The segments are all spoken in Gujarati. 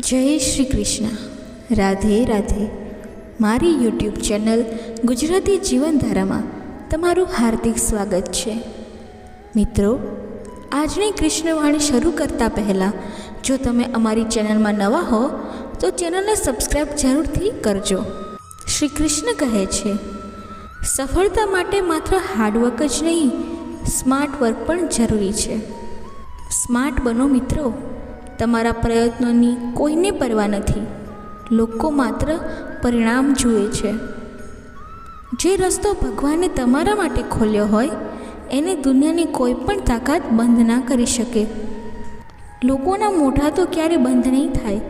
જય શ્રી કૃષ્ણ. રાધે રાધે. મારી યુટ્યુબ ચેનલ ગુજરાતી જીવનધારામાં તમારું હાર્દિક સ્વાગત છે. મિત્રો, આજની કૃષ્ણવાણી શરૂ કરતાં પહેલાં, જો તમે અમારી ચેનલમાં નવા હો, તો ચેનલને સબસ્ક્રાઈબ જરૂરથી કરજો. શ્રી કૃષ્ણ કહે છે, સફળતા માટે માત્ર હાર્ડવર્ક જ નહીં સ્માર્ટ વર્ક પણ જરૂરી છે. સ્માર્ટ બનો મિત્રો. તમારા પ્રયત્નોની કોઈને પરવા નથી. લોકો માત્ર પરિણામ જુએ છે. જે રસ્તો ભગવાને તમારા માટે ખોલ્યો હોય, એને દુનિયાની કોઈ પણ તાકાત બંધ ના કરી શકે. લોકોના મોઢા તો ક્યારે બંધ નહીં થાય,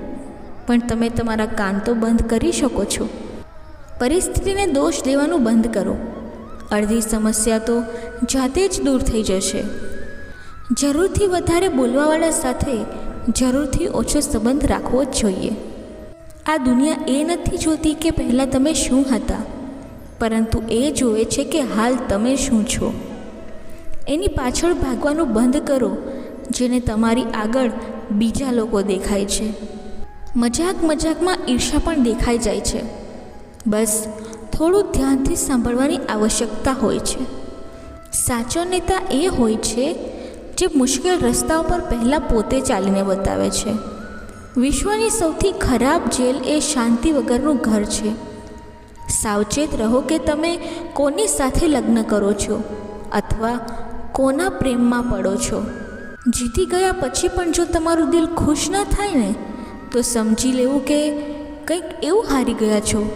પણ તમે તમારા કાન તો બંધ કરી શકો છો. પરિસ્થિતિને દોષ દેવાનું બંધ કરો. અડધી સમસ્યા તો જાતે જ દૂર થઈ જશે. જરૂરથી વધારે બોલવાવાળા સાથે જરૂરથી ઓછો સંબંધ રાખવો જ જોઈએ. આ દુનિયા એ નથી જોતી કે પહેલાં તમે શું હતા, પરંતુ એ જોવે છે કે હાલ તમે શું છો. એની પાછળ ભાગવાનું બંધ કરો, જેને તમારી આગળ બીજા લોકો દેખાય છે. મજાક મજાકમાં ઈર્ષા પણ દેખાઈ જાય છે. બસ, થોડું ધ્યાનથી સાંભળવાની આવશ્યકતા હોય છે. સાચો નેતા એ હોય છે જે મુશ્કેલ રસ્તા પર પહેલાં પોતે ચાલીને બતાવે છે. વિશ્વની સૌથી ખરાબ જેલ એ શાંતિ વગરનું ઘર છે. સાવચેત રહો કે તમે કોની સાથે લગ્ન કરો છો અથવા કોના પ્રેમમાં પડો છો. જીતી ગયા પછી પણ જો તમારું દિલ ખુશ ન થાય ને, તો સમજી લેવું કે કંઈક એવું હારી ગયા છો,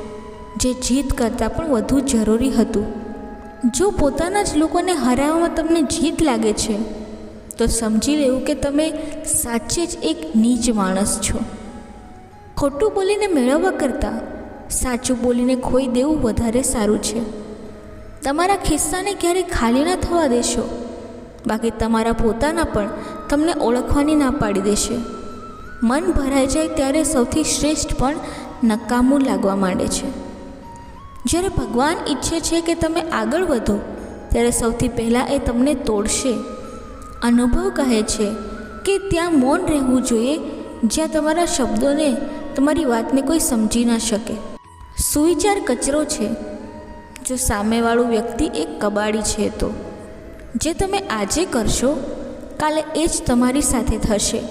જે જીત કરતાં પણ વધુ જરૂરી હતું. જો પોતાના જ લોકોને હરાવવામાં તમને જીત લાગે છે તો સમજી લેવું કે તમે સાચે જ એક નીચ માણસ છો. ખોટું બોલીને મેળવવા કરતાં સાચું બોલીને ખોઈ દેવું વધારે સારું છે. તમારા ખિસ્સાને ક્યારેય ખાલી ના થવા દેશો. બાકી તમારા પોતાના પણ તમને ઓળખવાની ના પાડી દેશે. મન ભરાઈ જાય ત્યારે સૌથી શ્રેષ્ઠ પણ નકામું લાગવા માંડે છે. જ્યારે ભગવાન ઈચ્છે છે કે તમે આગળ વધો, ત્યારે સૌથી પહેલાં એ તમને તોડશે. અનુભવ કહે છે કે ત્યાં મૌન રહેવું જોઈએ, જ્યાં તમારા શબ્દોને તમારી વાતને કોઈ સમજી ના શકે. સુવિચાર કચરો છે. જો સામેવાળું વ્યક્તિ એક કબાડી છે તો? જે તમે આજે કરશો, કાલે એ જ તમારી સાથે થશે.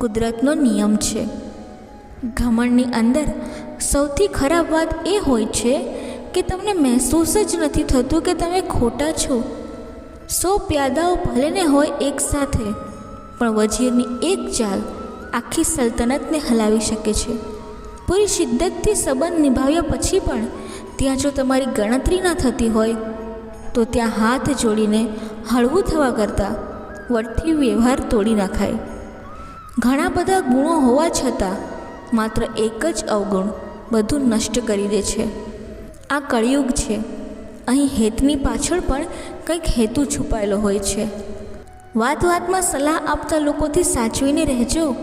કુદરતનો નિયમ છે. ઘમંડની અંદર સૌથી ખરાબ વાત એ હોય છે કે તમને મહેસૂસ જ નથી થતું કે તમે ખોટા છો. સો પ્યાદાઓ ભલે ને હોય એક સાથે, પણ વજીરની એક ચાલ આખી સલ્તનતને હલાવી શકે છે. પૂરી શિદ્દતથી સંબંધ નિભાવ્યા પછી પણ ત્યાં જો તમારી ગણતરી ન થતી હોય, તો ત્યાં હાથ જોડીને હળવું થવા કરતાં વટથી વ્યવહાર તોડી નાખાય. ઘણા બધા ગુણો હોવા છતાં માત્ર એક જ અવગુણ બધું નષ્ટ કરી દે છે. આ કળિયુગ છે. અહીં હેતની પાછળ પણ કંઈક હેતુ છુપાયેલો હોય છે. વાત વાતમાં સલાહ આપતા લોકોથી સાચવીને રહેજો.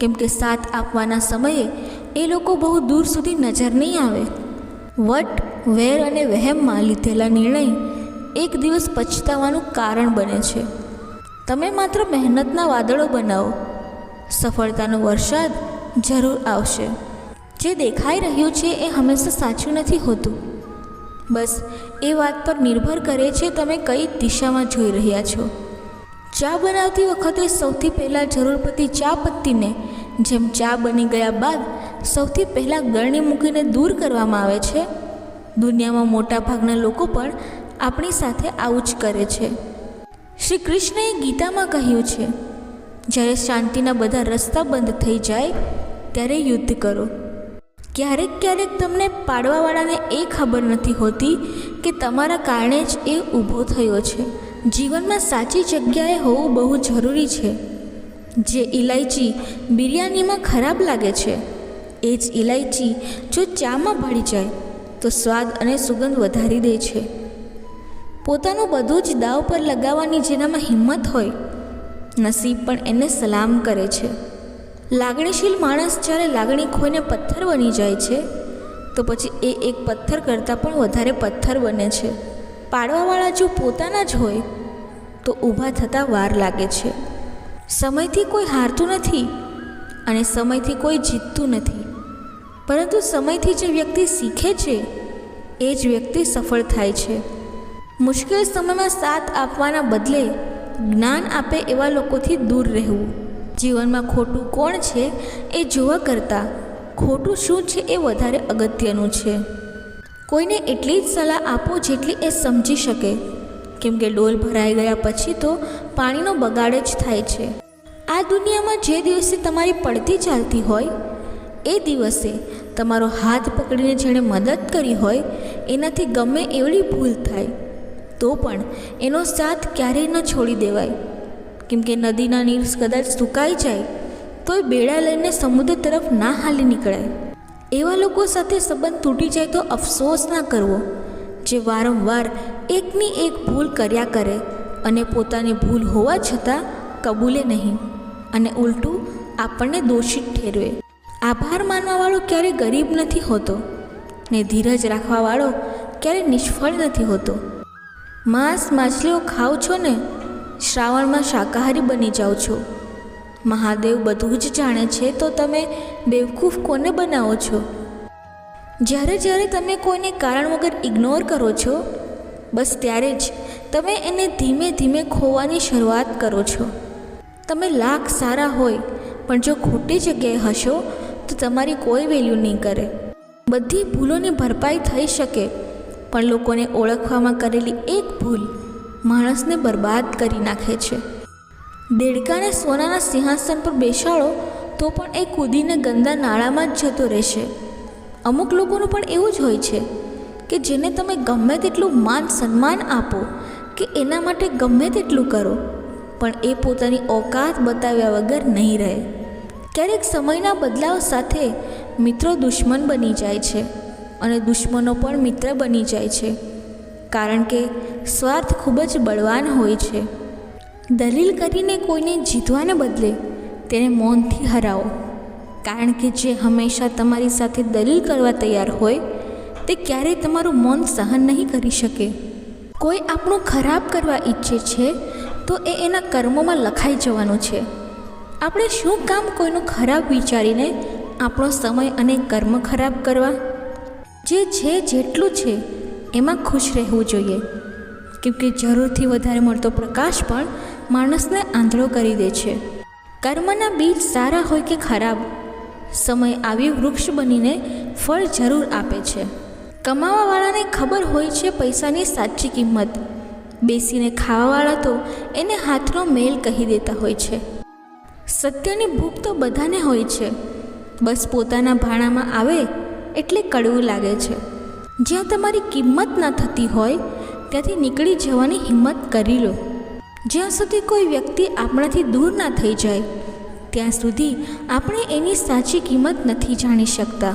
કેમ કે સાથ આપવાના સમયે એ લોકો બહુ દૂર સુધી નજર નહીં આવે. વટ, વેર અને વહેમમાં લીધેલા નિર્ણય એક દિવસ પછતાવાનું કારણ બને છે. તમે માત્ર મહેનતના વાદળો બનાવો. સફળતાનો વરસાદ જરૂર આવશે. જે દેખાઈ રહ્યું છે એ હંમેશા સાચું નથી હોતું. બસ, એ વાત પર નિર્ભર કરે છે તમે કઈ દિશામાં જોઈ રહ્યા છો. ચા બનાવતી વખતે સૌથી પહેલાં જરૂર પડતી ચા પત્તીને, જેમ ચા બની ગયા બાદ, સૌથી પહેલાં ગળણી મૂકીને દૂર કરવામાં આવે છે. દુનિયામાં મોટાભાગના લોકો પણ આપણી સાથે આવું જ કરે છે. શ્રી કૃષ્ણએ ગીતામાં કહ્યું છે, જ્યારે શાંતિના બધા રસ્તા બંધ થઈ જાય, ત્યારે યુદ્ધ કરો. ક્યારેક ક્યારેક તમને પાડવાવાળાને એ ખબર નથી હોતી કે તમારા કારણે જ એ ઊભો થયો છે. જીવનમાં સાચી જગ્યાએ હોવું બહુ જરૂરી છે. જે ઇલાયચી બિરયાનીમાં ખરાબ લાગે છે, એ જ ઇલાયચી જો ચામાં ભળી જાય, તો સ્વાદ અને સુગંધ વધારી દે છે. પોતાનું બધું જ દાવ પર લગાવવાની જેનામાં હિંમત હોય, નસીબ પણ એને સલામ કરે છે. લાગણીશીલ માણસ જ્યારે લાગણી ખોઈને પથ્થર બની જાય છે, તો પછી એ એક પથ્થર કરતાં પણ વધારે પથ્થર બને છે. પાડવાવાળા જો પોતાના જ હોય, તો ઊભા થતાં વાર લાગે છે. સમયથી કોઈ હારતું નથી અને સમયથી કોઈ જીતતું નથી. પરંતુ સમયથી જે વ્યક્તિ શીખે છે, એ જ વ્યક્તિ સફળ થાય છે. મુશ્કેલ સમયમાં સાથ આપવાના બદલે જ્ઞાન આપે એવા લોકોથી દૂર રહેવું. જીવનમાં ખોટું કોણ છે એ જોવા કરતાં ખોટું શું છે એ વધારે અગત્યનું છે. કોઈને એટલી જ સલાહ આપો જેટલી એ સમજી શકે. કેમ કે ડોલ ભરાઈ ગયા પછી તો પાણીનો બગાડ જ થાય છે. આ દુનિયામાં જે દિવસે તમારી પડતી ચાલતી હોય, એ દિવસે તમારો હાથ પકડીને જેણે મદદ કરી હોય, એનાથી ગમે એવડી ભૂલ થાય, તો પણ એનો સાથ ક્યારેય ન છોડી દેવાય. કેમ કે નદીના નીર કદાચ સુકાઈ જાય, તોય બેડા લઈને સમુદ્ર તરફ ના હાલી નીકળાય. એવા લોકો સાથે સંબંધ તૂટી જાય તો અફસોસ ના કરવો, જે વારંવાર એકની એક ભૂલ કર્યા કરે અને પોતાની ભૂલ હોવા છતાં કબૂલે નહીં. અને ઉલટું, આપણને દોષિત ઠેરવે. આભાર માનવાવાળો ક્યારેય ગરીબ નથી હોતો, ને ધીરજ રાખવાવાળો ક્યારેય નિષ્ફળ નથી હોતો. માંસ, માછલીઓ ખાઓ છો ને શ્રાવણમાં શાકાહારી બની જાઓ છો. મહાદેવ બધું જ જાણે છે તો તમે બેવકૂફ કોને બનાવો છો? જ્યારે જ્યારે તમે કોઈને કારણ વગર ઇગ્નોર કરો છો, બસ ત્યારે જ તમે એને ધીમે ધીમે ખોવાની શરૂઆત કરો છો. તમે લાખ સારા હોય, પણ જો ખોટી જગ્યાએ હશો, તો તમારી કોઈ વેલ્યુ નહીં કરે. બધી ભૂલોની ભરપાઈ થઈ શકે, પણ લોકોને ઓળખવામાં કરેલી એક ભૂલ માણસને બરબાદ કરી નાખે છે. દેડકાને સોનાના સિંહાસન પર બેસાડો તો પણ એ કૂદીને ગંદા નાળામાં જ જતો રહેશે. અમુક લોકોનું પણ એવું જ હોય છે કે જેને તમે ગમે તેટલું માન સન્માન આપો કે એના માટે ગમે તેટલું કરો, પણ એ પોતાની ઓકાત બતાવ્યા વગર નહીં રહે. ક્યારેક સમયના બદલાવ સાથે મિત્રો દુશ્મન બની જાય છે અને દુશ્મનો પણ મિત્ર બની જાય છે. કારણ કે સ્વાર્થ ખૂબ જ બળવાન હોય છે. દલીલ કરીને કોઈને જીતવાને બદલે તેને મૌનથી હરાવો. કારણ કે જે હંમેશા તમારી સાથે દલીલ કરવા તૈયાર હોય, તે ક્યારેય તમારું મૌન સહન નહીં કરી શકે. કોઈ આપણું ખરાબ કરવા ઈચ્છે છે, તો એ એના કર્મોમાં લખાઈ જવાનું છે. આપણે શું કામ કોઈનું ખરાબ વિચારીને આપણો સમય અને કર્મ ખરાબ કરવા? જે છે જેટલું છે એમાં ખુશ રહેવું જોઈએ. કેમ કે જરૂરથી વધારે મળતો પ્રકાશ પણ માણસને આંધળો કરી દે છે. કર્મના બીજ સારા હોય કે ખરાબ, સમય આવી વૃક્ષ બનીને ફળ જરૂર આપે છે. કમાવાવાળાને ખબર હોય છે પૈસાની સાચી કિંમત. બેસીને ખાવાવાળા તો એને હાથનો મેલ કહી દેતા હોય છે. સત્યની ભૂખ તો બધાને હોય છે. બસ પોતાના ભાણામાં આવે એટલે કડવું લાગે છે. જ્યાં તમારી કિંમત ના થતી હોય, ત્યાંથી નીકળી જવાની હિંમત કરી લો. જ્યાં સુધી કોઈ વ્યક્તિ આપણાથી દૂર ના થઈ જાય, ત્યાં સુધી આપણે એની સાચી કિંમત નથી જાણી શકતા.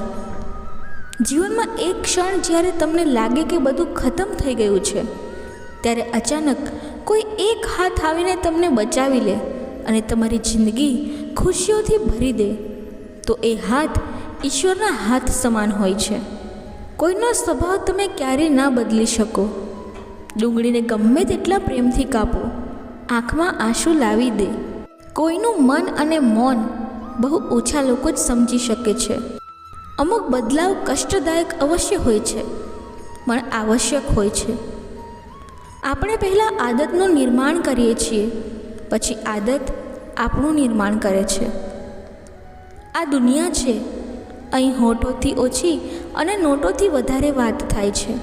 જીવનમાં એક ક્ષણ જ્યારે તમને લાગે કે બધું ખતમ થઈ ગયું છે, ત્યારે અચાનક કોઈ એક હાથ આવીને તમને બચાવી લે અને તમારી જિંદગી ખુશીઓથી ભરી દે. તો એ હાથ ઈશ્વરના હાથ સમાન હોય છે. કોઈનો સ્વભાવ તમે ક્યારેય ના બદલી શકો. ડુંગળીને ગમે તેટલા પ્રેમથી કાપો. આંખમાં આંસુ લાવી દે. કોઈનું મન અને મૌન બહુ ઓછા લોકો જ સમજી શકે છે. અમુક બદલાવ કષ્ટદાયક અવશ્ય હોય છે, પણ આવશ્યક હોય છે. આપણે પહેલાં આદતનું નિર્માણ કરીએ છીએ, પછી આદત આપણું નિર્માણ કરે છે. આ દુનિયા છે અહીં હોઠોથી ઓછી અને નોટોથી વધારે વાત થાય છે.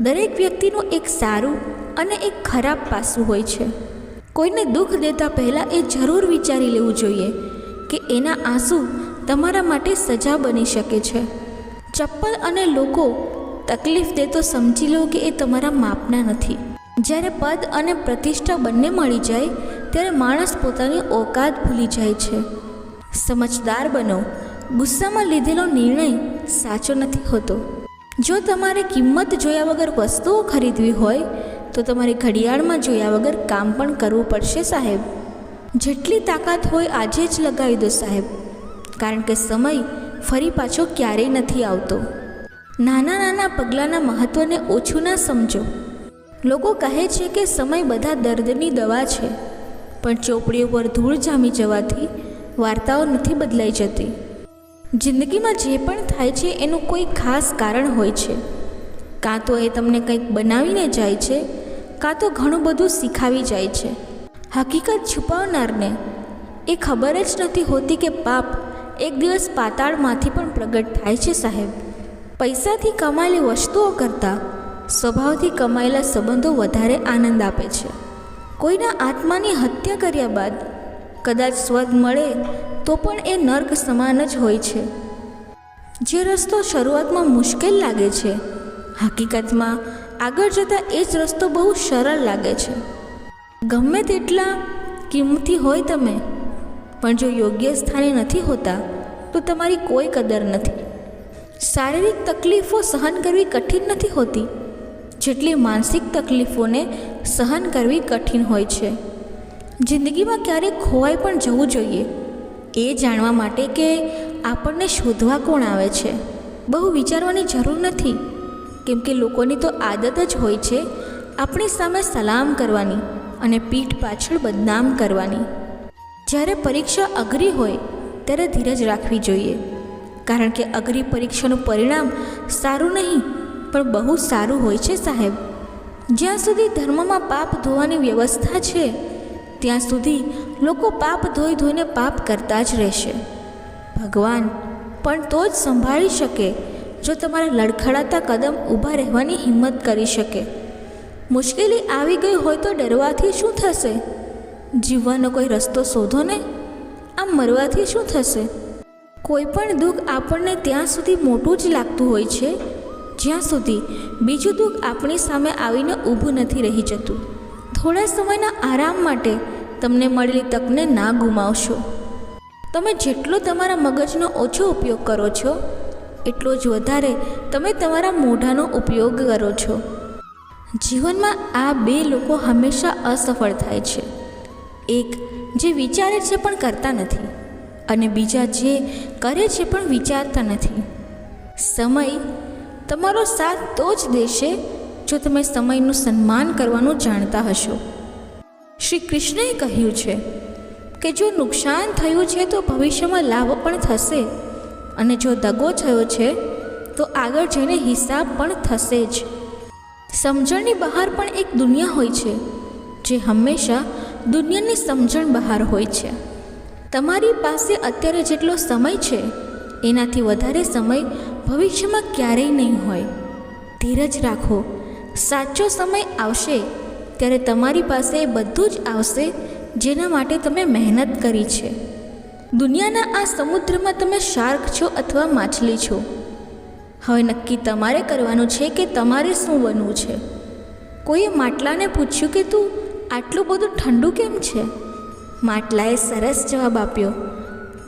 દરેક વ્યક્તિનું એક સારું અને એક ખરાબ પાસું હોય છે. કોઈને દુઃખ દેતા પહેલાં એ જરૂર વિચારી લેવું જોઈએ કે એના આંસુ તમારા માટે સજા બની શકે છે. ચપ્પલ અને લોકો તકલીફ દે તો સમજી લો કે એ તમારા માપના નથી. જ્યારે પદ અને પ્રતિષ્ઠા બંને મળી જાય, ત્યારે માણસ પોતાની ઓકાત ભૂલી જાય છે. સમજદાર બનો ગુસ્સામાં લીધેલો નિર્ણય સાચો નથી હોતો. જો તમારે કિંમત જોયા વગર વસ્તુઓ ખરીદવી હોય, તો તમારે ઘડિયાળમાં જોયા વગર કામ પણ કરવું પડશે સાહેબ. જેટલી તાકાત હોય આજે જ લગાવી દો સાહેબ. કારણ કે સમય ફરી પાછો ક્યારેય નથી આવતો. નાના નાના પગલાંના મહત્ત્વને ઓછું ના સમજો. લોકો કહે છે કે સમય બધા દર્દની દવા છે. પણ ચોપડીઓ પર ધૂળ જામી જવાથી વાર્તાઓ નથી બદલાઈ જતી. જિંદગીમાં જે પણ થાય છે એનું કોઈ ખાસ કારણ હોય છે. કાં તો એ તમને કંઈક બનાવીને જાય છે, કાં તો ઘણું બધું શીખાવી જાય છે. હકીકત છુપાવનારને એ ખબર જ નથી હોતી કે પાપ એક દિવસ પાતાળમાંથી પણ પ્રગટ થાય છે સાહેબ. પૈસાથી કમાયેલી વસ્તુઓ કરતાં સ્વભાવથી કમાયેલા સંબંધો વધારે આનંદ આપે છે. કોઈના આત્માની હત્યા કર્યા બાદ કદાચ સ્વર્ગ મળે તો પણ એ નર્ક સમાન જ હોય છે. જે રસ્તો શરૂઆતમાં મુશ્કેલ લાગે છે, હકીકતમાં આગળ જતાં એ જ રસ્તો બહુ સરળ લાગે છે. ગમે તેટલા કિંમતી હોય તમે, પણ જો યોગ્ય સ્થાને નથી હોતા, તો તમારી કોઈ કદર નથી. શારીરિક તકલીફો સહન કરવી કઠિન નથી હોતી, જેટલી માનસિક તકલીફોને સહન કરવી કઠિન હોય છે. જિંદગીમાં ક્યારેક ખોવાઈ પણ જવું જોઈએ. એ જાણવા માટે કે આપણને શોધવા કોણ આવે છે? બહુ વિચારવાની જરૂર નથી. કેમ કે લોકોની તો આદત જ હોય છે આપણી સામે સલામ કરવાની અને પીઠ પાછળ બદનામ કરવાની. જ્યારે પરીક્ષા અઘરી હોય, ત્યારે ધીરજ રાખવી જોઈએ. કારણ કે અઘરી પરીક્ષાનું પરિણામ સારું નહીં, પણ બહુ સારું હોય છે સાહેબ. જ્યાં સુધી ધર્મમાં પાપ ધોવાની વ્યવસ્થા છે ત્યાં સુધી લોકો પાપ ધોઈ ધોઈને પાપ કરતા જ રહેશે. ભગવાન, પણ તો જ સંભાળી શકે જો તમારે લડખડાતા કદમ ઊભા રહેવાની હિંમત કરી શકે. મુશ્કેલી આવી ગઈ હોય તો ડરવાથી શું થશે? જીવવાનો કોઈ રસ્તો શોધો ને? આમ મરવાથી શું થશે? કોઈ પણ દુઃખ આપણને ત્યાં સુધી મોટું જ લાગતું હોય છે, જ્યાં સુધી બીજું દુઃખ આપણી સામે આવીને ઊભું નથી રહી જતું. થોડા સમયના આરામ માટે તમને મળેલી તકને ના ગુમાવશો. તમે જેટલો તમારા મગજનો ઓછો ઉપયોગ કરો છો, એટલો જ વધારે તમે તમારા મોઢાનો ઉપયોગ કરો છો. જીવનમાં આ બે લોકો હંમેશા અસફળ થાય છે. એક જે વિચારે છે પણ કરતા નથી અને બીજા જે કરે છે પણ વિચારતા નથી. સમય તમારો સાથ તો જ દેશે જો તમે સમયનું સન્માન કરવાનું જાણતા હશો. શ્રી કૃષ્ણએ કહ્યું છે કે જો નુકસાન થયું છે તો ભવિષ્યમાં લાભ પણ થશે અને જો દગો થયો છે તો આગળ જઈને હિસાબ પણ થશે જ. સમજણની બહાર પણ એક દુનિયા હોય છે જે હંમેશા દુનિયાની સમજણ બહાર હોય છે. તમારી પાસે અત્યારે જેટલો સમય છે, એનાથી વધારે સમય ભવિષ્યમાં ક્યારેય નહીં હોય. ધીરજ રાખો. સાચો સમય આવશે ત્યારે તમારી પાસે એ બધું જ આવશે જેના માટે તમે મહેનત કરી છે. દુનિયાના આ સમુદ્રમાં તમે શાર્ક છો અથવા માછલી છો. હવે નક્કી તમારે કરવાનું છે કે તમારે શું બનવું છે. કોઈએ માટલાને પૂછ્યું કે તું આટલું બધું ઠંડુ કેમ છે? માટલાએ સરસ જવાબ આપ્યો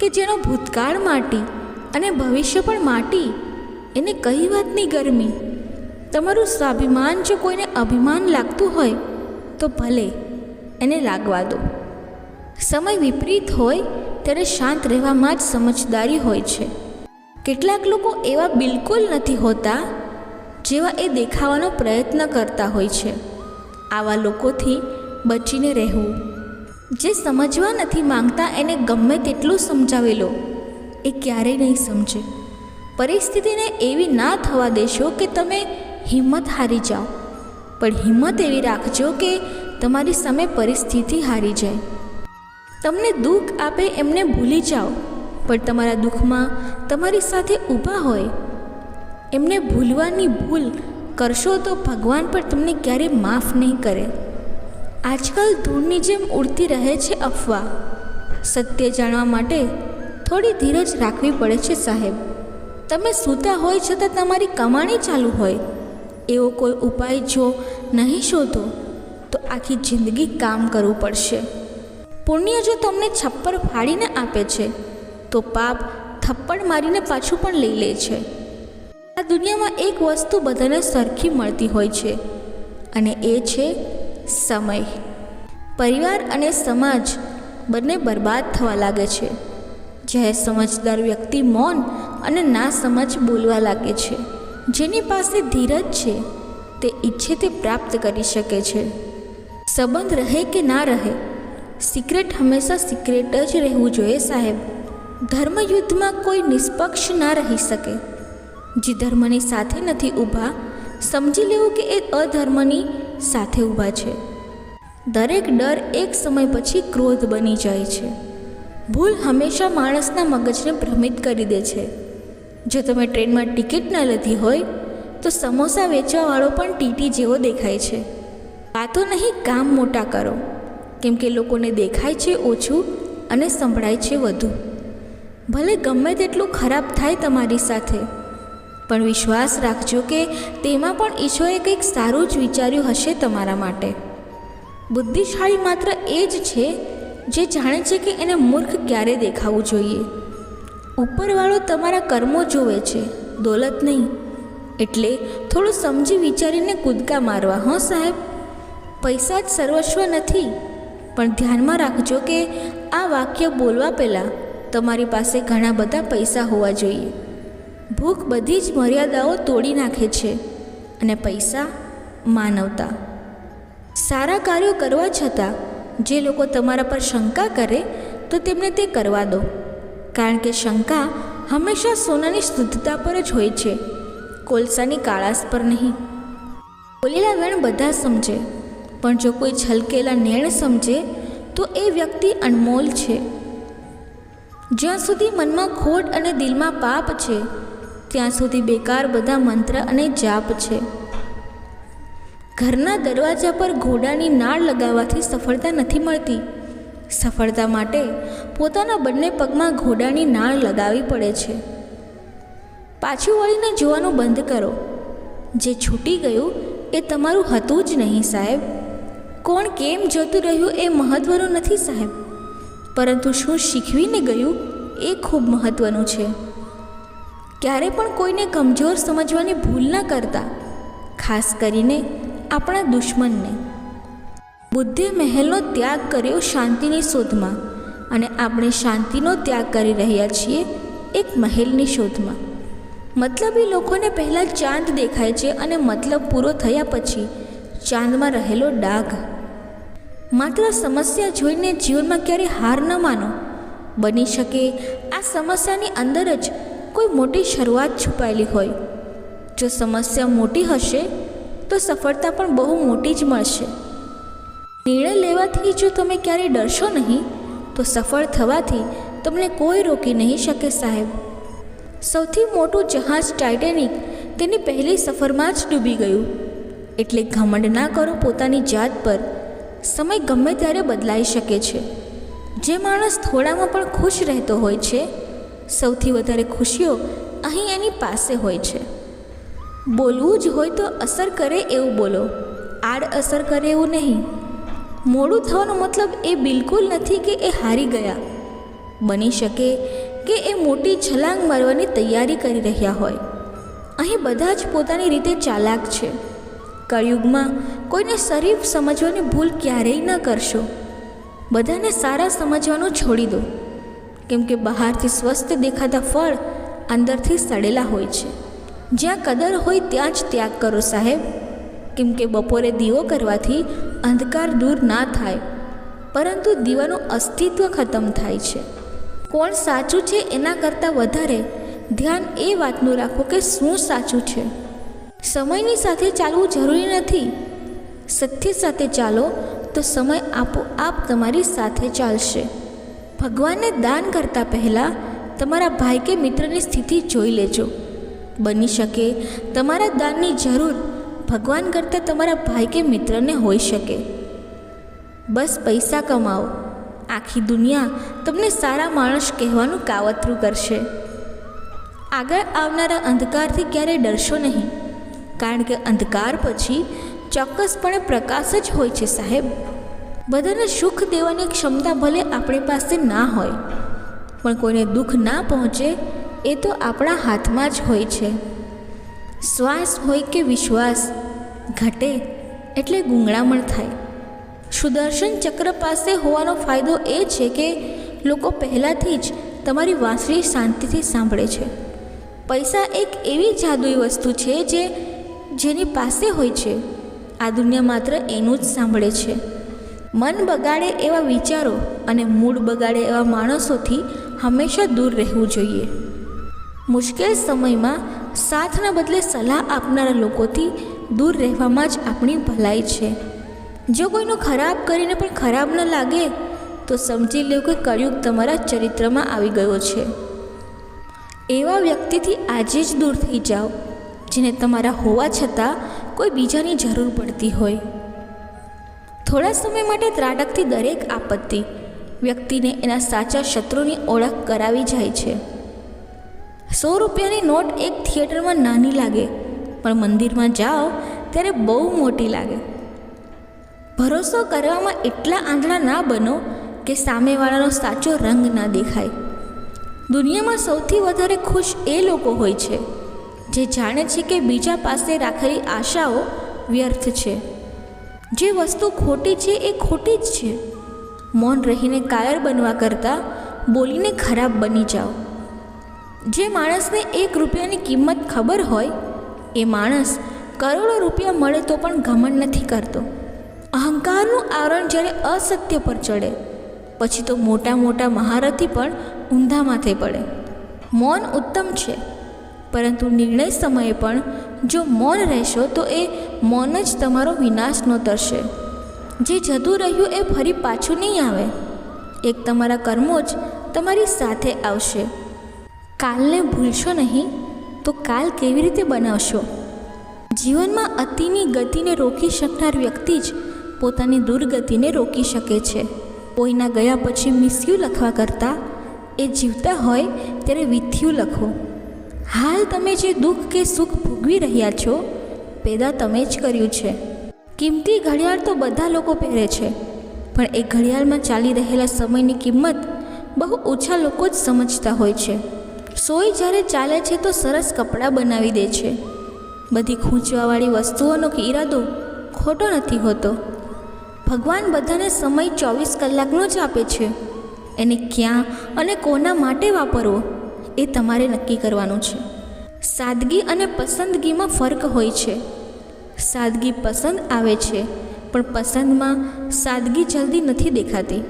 કે જેનો ભૂતકાળ માટી અને ભવિષ્ય પણ માટી. એને કઈ વાતની ગરમી? તમારું સ્વાભિમાન જો કોઈને અભિમાન લાગતું હોય, તો ભલે, એને લાગવા દો. સમય વિપરીત હોય, ત્યારે શાંત રહેવામાં જ સમજદારી હોય છે. કેટલાક લોકો એવા બિલકુલ નથી હોતા, જેવા એ દેખાવાનો પ્રયત્ન કરતા હોય છે. આવા લોકોથી બચીને રહેવું. જે સમજવા નથી માંગતા, એને ગમે તેટલું સમજાવી લો. એ ક્યારેય નહીં સમજે. પરિસ્થિતિને એવી ના થવા દેશો કે તમે હિંમત હારી જાઓ. પણ હિંમત એવી રાખજો કે તમારી સામે પરિસ્થિતિ હારી જાય. તમને દુઃખ આપે એમને ભૂલી જાઓ, પણ તમારા દુઃખમાં તમારી સાથે ઊભા હોય. એમને ભૂલવાની ભૂલ કરશો તો ભગવાન પણ તમને ક્યારેય માફ નહીં કરે. આજકાલ ધૂળની જેમ ઉડતી રહે છે અફવા. સત્ય જાણવા માટે થોડી ધીરજ રાખવી પડે છે સાહેબ. તમે સૂતા હોય છતાં તમારી કમાણી ચાલુ હોય. એવો કોઈ ઉપાય જો નહીં શોધો, તો આખી જિંદગી કામ કરવું પડશે. પુણ્ય જો તમને છપ્પર ફાડીને આપે છે, તો પાપ થપ્પડ મારીને પાછું પણ લઈ લે છે. આ દુનિયામાં એક વસ્તુ બધાને સરખી મળતી હોય છે, અને એ છે સમય. પરિવાર અને સમાજ બંને બરબાદ થવા લાગે છે. જ્યારે સમજદાર વ્યક્તિ મૌન અને ના સમજ બોલવા લાગે છે. જેની પાસે ધીરજ છે, તે ઈચ્છે તે પ્રાપ્ત કરી શકે છે. સંબંધ રહે કે ના રહે સિક્રેટ હંમેશા સિક્રેટ જ રહેવું જોઈએ સાહેબ. ધર્મયુદ્ધમાં કોઈ નિષ્પક્ષ ના રહી શકે. જે ધર્મની સાથે નથી ઊભા, સમજી લેવું કે એ અધર્મની સાથે ઊભા છે. દરેક ડર એક સમય પછી ક્રોધ બની જાય છે. ભૂલ હંમેશા માણસના મગજને ભ્રમિત કરી દે છે. જો તમે ટ્રેનમાં ટિકિટ ન લીધી હોય, તો સમોસા વેચવાવાળો પણ ટીટી જેવો દેખાય છે. વાતો નહીં, કામ મોટા કરો. કેમ કે લોકોને દેખાય છે ઓછું અને સંભળાય છે વધુ. ભલે ગમે તેટલું ખરાબ થાય તમારી સાથે, પણ વિશ્વાસ રાખજો કે તેમાં પણ ઈશ્વરે કંઈક સારું જ વિચાર્યું હશે તમારા માટે. બુદ્ધિશાળી માત્ર એ જ છે જે જાણે છે કે એને મૂર્ખ ક્યારે દેખાવું જોઈએ. ઉપરવાળો તમારા કર્મો જોવે છે, દોલત નહીં. એટલે થોડું સમજી વિચારીને કૂદકા મારવા, હં સાહેબ? પૈસા જ સર્વસ્વ નથી. પણ ધ્યાનમાં રાખજો કે આ વાક્ય બોલવા પહેલાં તમારી પાસે ઘણા બધા પૈસા હોવા જોઈએ. ભૂખ બધી જ મર્યાદાઓ તોડી નાખે છે અને પૈસા માનવતા. સારા કાર્યો કરવા છતાં, જે લોકો તમારા પર શંકા કરે, તો તેમને તે કરવા દો. કારણ કે શંકા હંમેશા સોનાની શુદ્ધતા પર જ હોય છે. કોલસાની કાળાશ પર નહીં. બોલેલા વેણ બધા સમજે. પણ જો કોઈ છલકેલા નેણ સમજે, તો એ વ્યક્તિ અનમોલ છે. જ્યાં સુધી મનમાં ખોટ અને દિલમાં પાપ છે, ત્યાં સુધી બેકાર બધા મંત્ર અને જાપ છે. ઘરના દરવાજા પર ઘોડાની નાળ લગાવવાથી સફળતા નથી મળતી. સફળતા માટે પોતાના બંને પગમાં ઘોડાની નાળ લગાવવી પડે છે. પાછું વળીને જોવાનું બંધ કરો. જે છૂટી ગયું એ તમારું હતું જ નહીં સાહેબ. કોણ કેમ જતું રહ્યું એ મહત્ત્વનું નથી સાહેબ. પરંતુ શું શીખવીને ગયું એ ખૂબ મહત્ત્વનું છે. ક્યારે પણ કોઈને કમજોર સમજવાની ભૂલ ના કરતા, ખાસ કરીને આપણા દુશ્મનને. બુદ્ધે મહેલનો ત્યાગ કર્યો શાંતિની શોધમાં અને આપણે શાંતિનો ત્યાગ કરી રહ્યા છીએ એક મહેલની શોધમાં. મતલબી લોકોને પહેલાં ચાંદ દેખાય છે અને મતલબ પૂરો થયા પછી ચાંદમાં રહેલો ડાઘ. માત્ર સમસ્યા જોઈને જીવનમાં ક્યારેય હાર ન માનો. બની શકે આ સમસ્યાની અંદર જ કોઈ મોટી શરૂઆત છુપાયેલી હોય. જો સમસ્યા મોટી હશે, તો સફળતા પણ બહુ મોટી જ મળશે. નિર્ણય લેવાથી જો તમે ક્યારેય ડરશો નહીં, તો સફળ થવાથી તમને કોઈ રોકી નહીં શકે સાહેબ. સૌથી મોટું જહાજ ટાઇટેનિક તેની પહેલી સફરમાં જ ડૂબી ગયું. એટલે ઘમંડ ના કરો પોતાની જાત પર. સમય ગમે ત્યારે બદલાઈ શકે છે. જે માણસ થોડામાં પણ ખુશ રહેતો હોય છે, સૌથી વધારે ખુશીઓ અહીં એની પાસે હોય છે. બોલવું જ હોય તો અસર કરે એવું બોલો. આડ અસર કરે એવું નહીં. મોડું થવાનો મતલબ એ બિલકુલ નથી કે એ હારી ગયા. બની શકે કે એ મોટી છલાંગ મારવાની તૈયારી કરી રહ્યા હોય. અહીં બધા જ પોતાની રીતે ચાલાક છે. કળયુગમાં કોઈને શરીફ સમજવાની ભૂલ ક્યારેય ન કરશો. બધાને સારા સમજવાનું છોડી દો. કેમ કે બહારથી સ્વસ્થ દેખાતા ફળ અંદરથી સડેલા હોય છે. જ્યાં કદર હોય ત્યાં જ ત્યાગ કરો સાહેબ. કેમ કે બપોરે દીવો કરવાથી અંધકાર દૂર ના થાય. પરંતુ દીવાનું અસ્તિત્વ ખતમ થાય છે. કોણ સાચું છે એના કરતાં વધારે ધ્યાન એ વાતનું રાખો કે શું સાચું છે. સમયની સાથે ચાલવું જરૂરી નથી. સત્ય સાથે ચાલો તો સમય આપોઆપ તમારી સાથે ચાલશે. ભગવાનને દાન કરતાં પહેલાં તમારા ભાઈ કે મિત્રની સ્થિતિ જોઈ લેજો. બની શકે તમારા દાનની જરૂર ભગવાન કરતાં તમારા ભાઈ કે મિત્રને હોઈ શકે. બસ પૈસા કમાઓ. આખી દુનિયા તમને સારા માણસ કહેવાનું કાવતરું કરશે. આગળ આવનારા અંધકારથી ક્યારેય ડરશો નહીં. કારણ કે અંધકાર પછી ચોક્કસપણે પ્રકાશ જ હોય છે સાહેબ. બધાને સુખ દેવાની ક્ષમતા ભલે આપણી પાસે ના હોય, પણ કોઈને દુઃખ ના પહોંચે એ તો આપણા હાથમાં જ હોય છે. શ્વાસ હોય કે વિશ્વાસ, ઘટે એટલે ગૂંગળામણ થાય. સુદર્શન ચક્ર પાસે હોવાનો ફાયદો એ છે કે લોકો પહેલાંથી જ તમારી વાંસળી શાંતિથી સાંભળે છે. પૈસા એક એવી જાદુઈ વસ્તુ છે જે જેની પાસે હોય છે. આ દુનિયા માત્ર એનું જ સાંભળે છે. મન બગાડે એવા વિચારો અને મૂડ બગાડે એવા માણસોથી હંમેશા દૂર રહેવું જોઈએ. મુશ્કેલ સમયમાં સાથના બદલે સલાહ આપનારા લોકોથી દૂર રહેવામાં જ આપણી ભલાઈ છે. જો કોઈનો ખરાબ કરીને પણ ખરાબ ન લાગે, તો સમજી લેવું કે કળિયુગ તમારા ચરિત્રમાં આવી ગયો છે. એવા વ્યક્તિથી આજે જ દૂર થઈ જાઓ, જેને તમારા હોવા છતાં કોઈ બીજાની જરૂર પડતી હોય. થોડા સમય માટે ત્રાટકતી દરેક આપત્તિ વ્યક્તિને એના સાચા શત્રુની ઓળખ કરાવી જાય છે. સો રૂપિયાની નોટ એક થિયેટરમાં નાની લાગે, પણ મંદિરમાં જાઓ ત્યારે બહુ મોટી લાગે. ભરોસો કરવામાં એટલા આંધળા ના બનો કે સામેવાળાનો સાચો રંગ ના દેખાય. દુનિયામાં સૌથી વધારે ખુશ એ લોકો હોય છે, જે જાણે છે કે બીજા પાસે રાખેલી આશાઓ વ્યર્થ છે. જે વસ્તુ ખોટી છે એ ખોટી જ છે. મૌન રહીને કાયર બનવા કરતાં બોલીને ખરાબ બની જાઓ. જે માણસને એક રૂપિયાની કિંમત ખબર હોય, એ માણસ કરોડો રૂપિયા મળે તો પણ ઘમંડ નથી કરતો. અહંકારનું આવરણ જ્યારે અસત્ય પર ચડે, પછી તો મોટા મોટા મહારથી પણ ઊંધા માથે પડે. મૌન ઉત્તમ છે, પરંતુ નિર્ણય સમયે પણ જો મૌન રહેશો તો એ મૌન જ તમારો વિનાશ નોતરશે જે જતું રહ્યું એ ફરી પાછું નહીં આવે. એક તમારા કર્મો જ તમારી સાથે આવશે. કાલને ભૂલશો નહીં, તો કાલ કેવી રીતે બનાવશો? જીવનમાં અતિની ગતિને રોકી શકનાર વ્યક્તિ જ પોતાની દુર્ગતિને રોકી શકે છે. કોઈના ગયા પછી મિસ્યુ લખવા કરતાં એ જીવતા હોય ત્યારે વિથ્યું લખો. હાલ તમે જે દુઃખ કે સુખ ભોગવી રહ્યા છો, પેદા તમે જ કર્યું છે. કિંમતી ઘડિયાળ તો બધા લોકો પહેરે છે, પણ એ ઘડિયાળમાં ચાલી રહેલા સમયની કિંમત બહુ ઓછા લોકો જ સમજતા હોય છે. સોય જ્યારે ચાલે છે તો સરસ કપડાં બનાવી દે છે. બધી ખૂંચવાવાળી વસ્તુઓનો ઈરાદો ખોટો નથી હોતો. ભગવાન બધાને સમય ચોવીસ કલાકનો જ આપે છે. એને ક્યાં અને કોના માટે વાપરવો એ તમારે નક્કી કરવાનું છે. સાદગી અને પસંદગીમાં ફરક હોય છે. સાદગી પસંદ આવે છે, પણ પસંદમાં સાદગી જલ્દી નથી દેખાતી.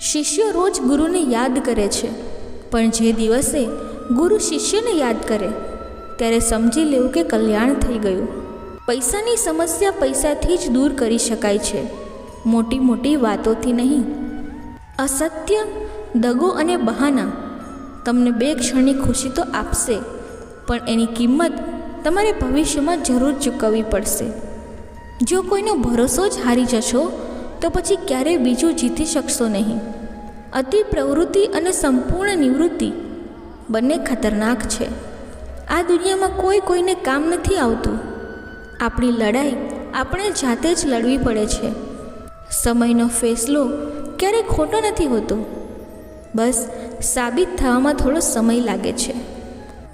શિષ્યો રોજ ગુરુને યાદ કરે છે. પણ જે દિવસે ગુરુ શિષ્યને યાદ કરે, ત્યારે સમજી લેવું કે કલ્યાણ થઈ ગયું. પૈસાની સમસ્યા પૈસાથી જ દૂર કરી શકાય છે. મોટી મોટી વાતોથી નહીં. અસત્ય, દગો અને બહાના તમને બે ક્ષણની ખુશી તો આપશે, પણ એની કિંમત તમારે ભવિષ્યમાં જરૂર ચૂકવવી પડશે. જો કોઈનો ભરોસો જ હારી જશો, તો પછી ક્યારેય બીજું જીતી શકશો નહીં. અતિ પ્રવૃત્તિ અને સંપૂર્ણ નિવૃત્તિ બંને ખતરનાક છે. આ દુનિયામાં કોઈ કોઈને કામ નથી આવતું. આપણી લડાઈ આપણે જાતે જ લડવી પડે છે. સમયનો ફેસલો ક્યારેય ખોટો નથી હોતો. બસ સાબિત થવામાં થોડો સમય લાગે છે.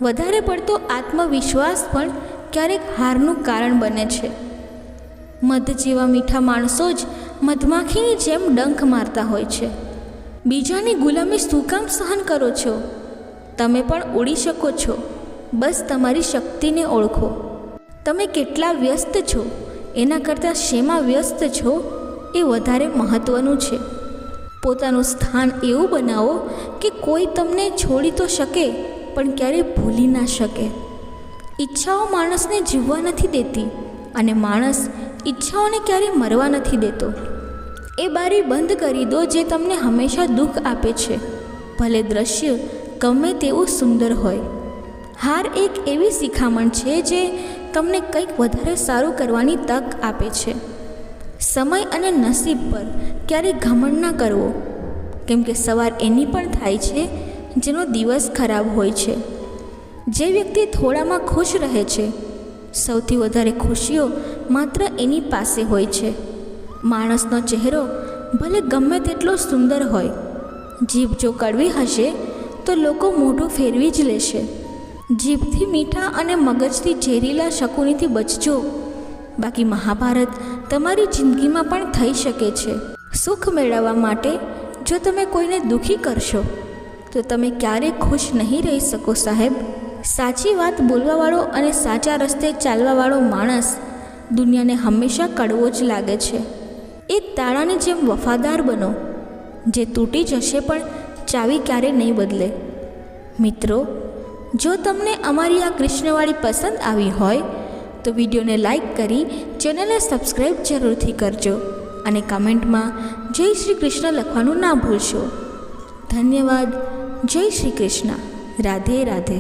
વધારે પડતો આત્મવિશ્વાસ પણ ક્યારેક હારનું કારણ બને છે. મધ જેવા મીઠા માણસો જ મધમાખીની જેમ ડંખ મારતા હોય છે. બીજાની ગુલામી શું કામ સહન કરો છો. તમે પણ ઉડી શકો છો. બસ તમારી શક્તિને ઓળખો. તમે કેટલા વ્યસ્ત છો. એના કરતાં શેમાં વ્યસ્ત છો એ વધારે મહત્ત્વનું છે. પોતાનું સ્થાન એવું બનાવો કે કોઈ તમને છોડી તો શકે, પણ ક્યારેય ભૂલી ના શકે. ઈચ્છાઓ માણસને જીવવા નથી દેતી અને માણસ ઈચ્છાઓને ક્યારેય મરવા નથી દેતો. એ બારી બંધ કરી દો જે તમને હંમેશા દુઃખ આપે છે. ભલે દ્રશ્ય ગમે તેવું સુંદર હોય. હાર એક એવી શિખામણ છે જે તમને કંઈક વધારે સારું કરવાની તક આપે છે. સમય અને નસીબ પર ક્યારેય ઘમંડ ના કરવો. કેમ કે સવાર એની પણ થાય છે, જેનો દિવસ ખરાબ હોય છે. જે વ્યક્તિ થોડામાં ખુશ રહે છે, સૌથી વધારે ખુશીઓ માત્ર એની પાસે હોય છે. માણસનો ચહેરો ભલે ગમે તેટલો સુંદર હોય, જીભ જો કડવી હશે તો લોકો મોઢું ફેરવી જ લેશે. જીભથી મીઠા અને મગજથી ઝેરીલા શકુનીથી બચજો. બાકી મહાભારત તમારી જિંદગીમાં પણ થઈ શકે છે. સુખ મેળવવા માટે જો તમે કોઈને દુઃખી કરશો, તો તમે ક્યારેય ખુશ નહીં રહી શકો સાહેબ. સાચી વાત બોલવાવાળો અને સાચા રસ્તે ચાલવાવાળો માણસ દુનિયાને હંમેશા કડવો જ લાગે છે. એ તાળાની જેમ વફાદાર બનો. જે તૂટી જશે પણ ચાવી ક્યારે નહીં બદલે. મિત્રો, જો તમને અમારી આ કૃષ્ણવાળી પસંદ આવી હોય, તો વિડીયોને લાઈક કરી ચેનલને સબસ્ક્રાઈબ જરૂરથી કરજો અને કમેન્ટમાં જય શ્રી કૃષ્ણ લખવાનું ના ભૂલશો. ધન્યવાદ. જય શ્રી કૃષ્ણ. રાધે રાધે.